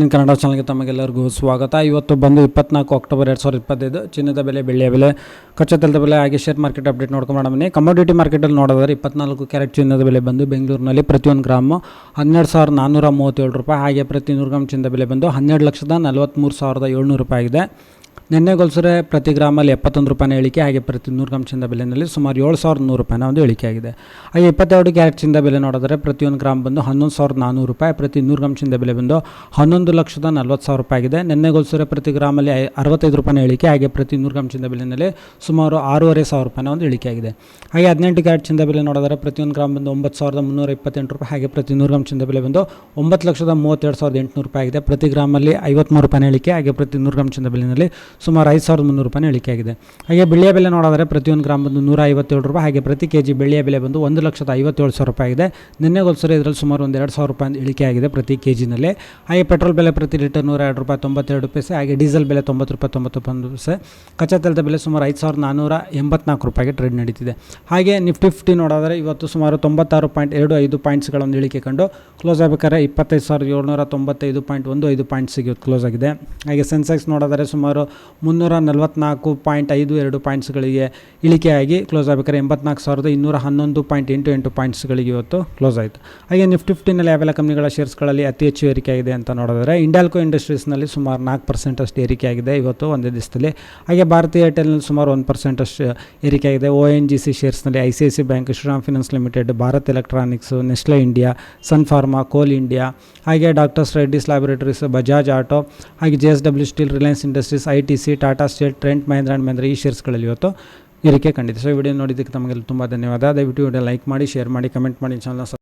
Marketing Kannada ಚಾನಲ್ಗೆ ತಮಗೆಲ್ಲರಿಗೂ ಸ್ವಾಗತ. ಇವತ್ತು ಬಂದು ಇಪ್ಪತ್ನಾಲ್ಕು ಅಕ್ಟೋಬರ್ ಎರಡು ಸಾವಿರದ ಇಪ್ಪತ್ತೈದು. ಚಿನ್ನದ ಬೆಲೆ, ಬೆಳ್ಳಿಯ ಬೆಲೆ ಕಚ್ಚಾ ಬೆಲೆ ಹಾಗೆ ಶೇರ್ ಮಾರ್ಕೆಟ್ ಅಪ್ಡೇಟ್ ನೋಡ್ಕೊಂಡು ಬನ್ನಿ. ಕಮೋಡಿಟಿ ಮಾರ್ಕೆಟಲ್ಲಿ ನೋಡೋದಾದ್ರೆ ಇಪ್ಪತ್ನಾಲ್ಕು ಕ್ಯಾರೆಟ್ ಚಿನ್ನದ ಬೆಲೆ ಬಂದು ಬೆಂಗಳೂರಿನಲ್ಲಿ ಪ್ರತಿಯೊಂದು ಗ್ರಾಮು ಹನ್ನೆರಡು ಸಾವಿರದ ನಾನ್ನೂರ ಮೂವತ್ತೇಳು ರೂಪಾಯಿ. ಹಾಗೆ ಪ್ರತಿ ನೂರು ಗ್ರಾಮ್ ಚಿನ್ನದ ಬೆಲೆ ಬಂದು ಹನ್ನೆರಡು ಲಕ್ಷದ ನಲವತ್ತ್ಮೂರು ಸಾವಿರದ ಏಳ್ನೂರು ರೂಪಾಯಿ ಆಗಿದೆ. ನಿನ್ನೆ ಗೊಲ್ಸರೆ ಪ್ರತಿ ಗ್ರಾಮಲ್ಲಿ ಎಪ್ಪತ್ತೊಂದು ರೂಪಾಯಿನ ಇಳಿಕೆ ಹಾಗೆ ಪ್ರತಿ ನೂರು ಗ್ರಾಮ್ ಚಿಂದ ಬೆಲೆಯಲ್ಲಿ ಸುಮಾರು ಏಳು ಸಾವಿರದ ನೂರು ರೂಪಾಯಿನ ಒಂದು ಇಳಿಕೆ ಆಗಿದೆ. ಹಾಗೆ ಇಪ್ಪತ್ತೆರಡು ಕ್ಯಾರೆಟ್ ಚಿಂದ ಬೆಲೆ ನೋಡಿದ್ರೆ ಪ್ರತಿಯೊಂದು ಗ್ರಾಮ್ ಬಂದು ಹನ್ನೊಂದು ಸಾವಿರದ ನಾನ್ನೂರು ರೂಪಾಯಿ, ಪ್ರತಿ ನೂರು ಗ್ರಾಮ್ ಚಿಂದ ಬೆಲೆ ಬಂದು ಹನ್ನೊಂದು ಲಕ್ಷದ ನಲ್ವತ್ತು ಸಾವಿರ ರೂಪಾಯಿ ಆಗಿದೆ. ನಿನ್ನೆ ಗೊಲ್ಸರೆ ಪ್ರತಿ ಗ್ರಾಮಲ್ಲಿ ಅರವತ್ತೈದು ರೂಪಾಯಿನ ಇಳಿಕೆ ಹಾಗೆ ಪ್ರತಿ ನೂರು ಗ್ರಾಮ್ ಚಿಂದ ಬೆಲೆಯಲ್ಲಿ ಸುಮಾರು ಆರೂವರೆ ಸಾವಿರ ರೂಪಾಯಿನ ಒಂದು ಇಳಿಕೆ ಆಗಿದೆ. ಹಾಗೆ ಹದಿನೆಂಟು ಕ್ಯಾರೆಟ್ ಚಿಂದ ಬೆಲೆ ನೋಡಿದ್ರೆ ಪ್ರತಿಯೊಂದು ಗ್ರಾಮ್ ಬಂದು ಒಂಬತ್ತು ಸಾವಿರದ ಮುನ್ನೂರ ಇಪ್ಪತ್ತೆಂಟು ರೂಪಾಯಿ, ಹಾಗೆ ಪ್ರತಿ ನೂರು ಗ್ರಾಮ್ ಚಿಂದ ಬೆಲೆ ಬಂದು ಒಂಬತ್ತು ಲಕ್ಷದ ಮೂವತ್ತೆರಡು ಸಾವಿರದ ಎಂಟುನೂರು ರೂಪಾಯಿ ಆಗಿದೆ. ಪ್ರತಿ ಗ್ರಾಮಲ್ಲಿ ಐವತ್ತ್ಮೂರು ರೂಪಾಯಿನ ಇಳಿಕೆ ಹಾಗೆ ಪ್ರತಿ ನೂರು ಗ್ರಾಮ್ ಚಿಂದ ಬೆಲೆಯಲ್ಲಿ ಸುಮಾರು ಐದು ಸಾವಿರದ ಮುನ್ನೂರು ರೂಪಾಯಿ ಇಳಿಕೆಯಾಗಿದೆ ಹಾಗೆ ಬೆಳ್ಳಿಯ ಬೆಲೆ ನೋಡಿದ್ರೆ ಪ್ರತಿಯೊಂದು ಗ್ರಾಮ್ ಬಂದು ನೂರ ಐವತ್ತೇಳು ರೂಪಾಯಿ, ಹಾಗೆ ಪ್ರತಿ ಕೆ ಜಿ ಬೆಳ್ಳಿಯ ಬೆಲೆ ಬಂದು ಒಂದು ಲಕ್ಷದ ಐವತ್ತೇಳು ಸಾವಿರ ರೂಪಾಯಿ ಆಗಿದೆ. ನಿನ್ನೆ ಹೋಲ್ಸರೆ ಇದರಲ್ಲಿ ಸುಮಾರು ಒಂದು ಎರಡು ಸಾವಿರ ರೂಪಾಯಿ ಇಳಿಕೆ ಆಗಿದೆ ಪ್ರತಿ ಕೆ ಜಿನಲ್ಲಿ ಹಾಗೆ ಪೆಟ್ರೋಲ್ ಬೆಲೆ ಪ್ರತಿ ಲೀಟರ್ ನೂರ ಎರಡು ರೂಪಾಯಿ, ತೊಂಬತ್ತೆರಡು ಪೈಸೆ, ಹಾಗೆ ಡೀಸೆಲ್ ಬೆಲೆ ತೊಂಬತ್ತು ರೂಪಾಯಿ ತೊಂಬತ್ತೊಂದು ಪೈಸೆ ಕಚ್ಚಾ ತೈಲದ ಬೆಲೆ ಸುಮಾರು ಐದು ಸಾವಿರದ ನಾನ್ನೂರ ಎಂಬತ್ನಾಲ್ಕು ರೂಪಾಯಿಗೆ ಟ್ರೇಡ್ ನಡೀತಿದೆ. ಹಾಗೆ ನಿಫ್ಟಿ ಫಿಫ್ಟಿ ನೋಡಿದ್ರೆ ಇವತ್ತು ಸುಮಾರು ತೊಂಬತ್ತಾರು ಪಾಯಿಂಟ್ ಎರಡು ಐದು ಪಾಯಿಂಟ್ಸ್ಗಳನ್ನು ಇಳಿಕೆ ಕಂಡು ಕ್ಲೋಸ್ ಆಗಬೇಕಾದ್ರೆ ಇಪ್ಪತ್ತೈದು ಸಾವಿರದ ಏಳ್ನೂರ ತೊಂಬತ್ತೈದು ಪಾಯಿಂಟ್ ಒಂದು ಐದು ಪಾಯಿಂಟ್ಸಿಗೆ ಇವತ್ತು ಕ್ಲೋಸ್ ಆಗಿದೆ. ಹಾಗೆ ಸೆನ್ಸೆಕ್ಸ್ ನೋಡಿದರೆ ಸುಮಾರು ಮುನ್ನೂರ ನಲವತ್ನಾಲ್ಕು ಪಾಯಿಂಟ್ ಐದು ಎರಡು ಪಾಯಿಂಟ್ಸ್ಗಳಿಗೆ ಇಳಿಕೆಯಾಗಿ ಕ್ಲೋಸ್ ಆಗಬೇಕಾದ್ರೆ ಎಂಬತ್ನಾಲ್ಕು ಸಾವಿರದ ಇನ್ನೂರ ಹನ್ನೊಂದು ಪಾಯಿಂಟ್ ಎಂಟು ಎಂಟು ಪಾಯಿಂಟ್ಸ್ಗಳಿಗೆ ಇವತ್ತು ಕ್ಲೋಸ್ ಆಯಿತು. ಹಾಗೆ ನಿಫ್ಟಿ ಫಿಫ್ಟಿನಲ್ಲಿ ಯಾವೆಲ್ಲ ಕಂಪ್ನಿಗಳ ಶೇರ್ಸ್ಗಳಲ್ಲಿ ಅತಿ ಹೆಚ್ಚು ಏರಿಕೆಯಾಗಿದೆ ಅಂತ ನೋಡಿದ್ರೆ ಇಂಡಾಲ್ಕೋ ಇಂಡಸ್ಟ್ರೀಸ್ನಲ್ಲಿ ಸುಮಾರು ನಾಲ್ಕು ಪರ್ಸೆಂಟ್ ಅಷ್ಟು ಏರಿಕೆ ಆಗಿದೆ ಇವತ್ತು ಒಂದೇ ದಿವಸದಲ್ಲಿ ಹಾಗೆ ಭಾರತೀಯ ಏರ್ಟೆಲ್ನಲ್ಲಿ ಸುಮಾರು ಒಂದು ಪರ್ಸೆಂಟ್ ಅಷ್ಟು ಏರಿಕೆ ಆಗಿದೆ O N G C ಶೇರ್ಸ್ನಲ್ಲಿ I C I C bank, Shriram finance limited, Bharat electronics, Nestle India, Sun Pharma, Coal India, ಹಾಗೆ doctors Reddy's laboratories, Bajaj auto, ಹಾಗೆ J S W steel Reliance Industries I T C, Tata state Trent Mahindra and Mahindra ಈ ಶೇರ್ಸ್ಗಳಲ್ಲಿ ಇವತ್ತು ಇರಿಕೆ ಕಂಡಿದೆ. So video ನೋಡಿದ್ದಕ್ಕೆ ತಮಗೆಲ್ಲ ತುಂಬ ಧನ್ಯವಾದ. ದಯವಿಟ್ಟು ವಿಡಿಯೋ ಲೈಕ್ ಮಾಡಿ, ಶೇರ್ ಮಾಡಿ, ಕಮೆಂಟ್ ಮಾಡಿ. ಚಾನಲ್ನ